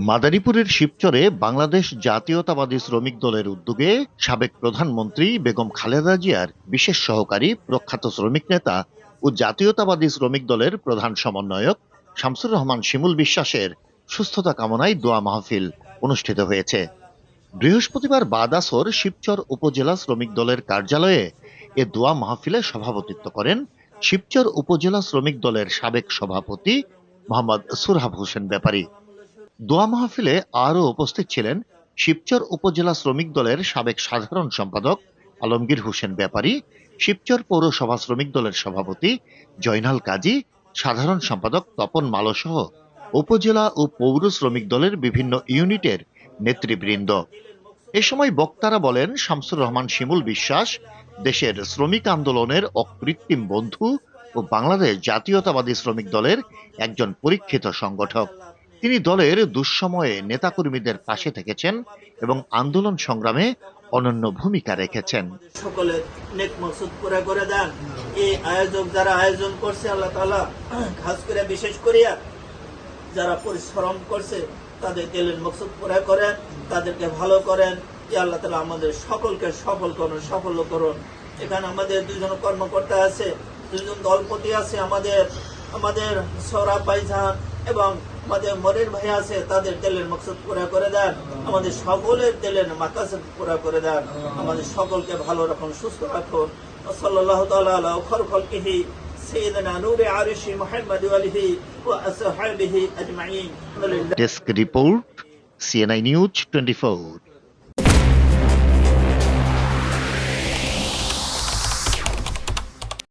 মাদারীপুরের শিবচরে বাংলাদেশ জাতীয়তাবাদী শ্রমিক দলের উদ্যোগে সাবেক প্রধানমন্ত্রী বেগম খালেদা জিয়ার বিশেষ সহকারী প্রখ্যাত শ্রমিক নেতা ও জাতীয়তাবাদী শ্রমিক দলের প্রধান সমন্বয়ক শামসুর রহমান শিমুল বিশ্বাসের সুস্থতা কামনায় দোয়া মাহফিল অনুষ্ঠিত হয়েছে। বৃহস্পতিবার বাদাসর শিবচর উপজেলা শ্রমিক দলের কার্যালয়ে এ দোয়া মাহফিলে সভাপতিত্ব করেন শিবচর উপজেলা শ্রমিক দলের সাবেক সভাপতি মোহাম্মদ সুরহাব হোসেন ব্যাপারী। দোয়া মাহফিলে আরও উপস্থিত ছিলেন শিবচর উপজেলা শ্রমিক দলের সাবেক সাধারণ সম্পাদক আলমগীর হোসেন ব্যাপারী, শিবচর পৌরসভা শ্রমিক দলের সভাপতি জয়নাল কাজী, সাধারণ সম্পাদক তপন মালসহ উপজেলা ও পৌর শ্রমিক দলের বিভিন্ন ইউনিটের নেতৃবৃন্দ। এ সময় বক্তারা বলেন, শামসুর রহমান শিমুল বিশ্বাস দেশের শ্রমিক আন্দোলনের অকৃত্রিম বন্ধু ও বাংলাদেশ জাতীয়তাবাদী শ্রমিক দলের একজন পরীক্ষিত সংগঠক। তিনি দলের দুঃসময়ে নেতাকর্মীদের পাশে থেকেছেন এবং আন্দোলন সংগ্রামে অনন্য ভূমিকা রেখেছেন। সকলে নেক মকসুদ পুরা করে দেন। এই আয়োজক যারা আয়োজন করছে, আল্লাহ তাআলা খাস করে বিশেষ করিয়া যারা পরিশ্রম করছে, তাদের দিলের মকসুদ পুরা করেন, তাদেরকে ভালো করেন। আল্লাহ তালা আমাদের সকলকে সফল করুন সফল করুন। এখানে আমাদের দুজন কর্মকর্তা আছে দুজন দলপতি আছে আমাদের আমাদের সৌরভ ভাইজান এবং আমাদের মরির ভাই আছে তাদের তেলের মকসুদ পুরা করে দেন আমাদের সকলের তেলের মাকাসদ পুরা করে দেন আমাদের সকলকে ভালো রাখুন সুস্থ রাখুন সাল্লাহ তাআলা খর খলকিহি سيدنا نور عرش محمد وآله وأصحابه أجمعين الحمد لله desk report CNI news twenty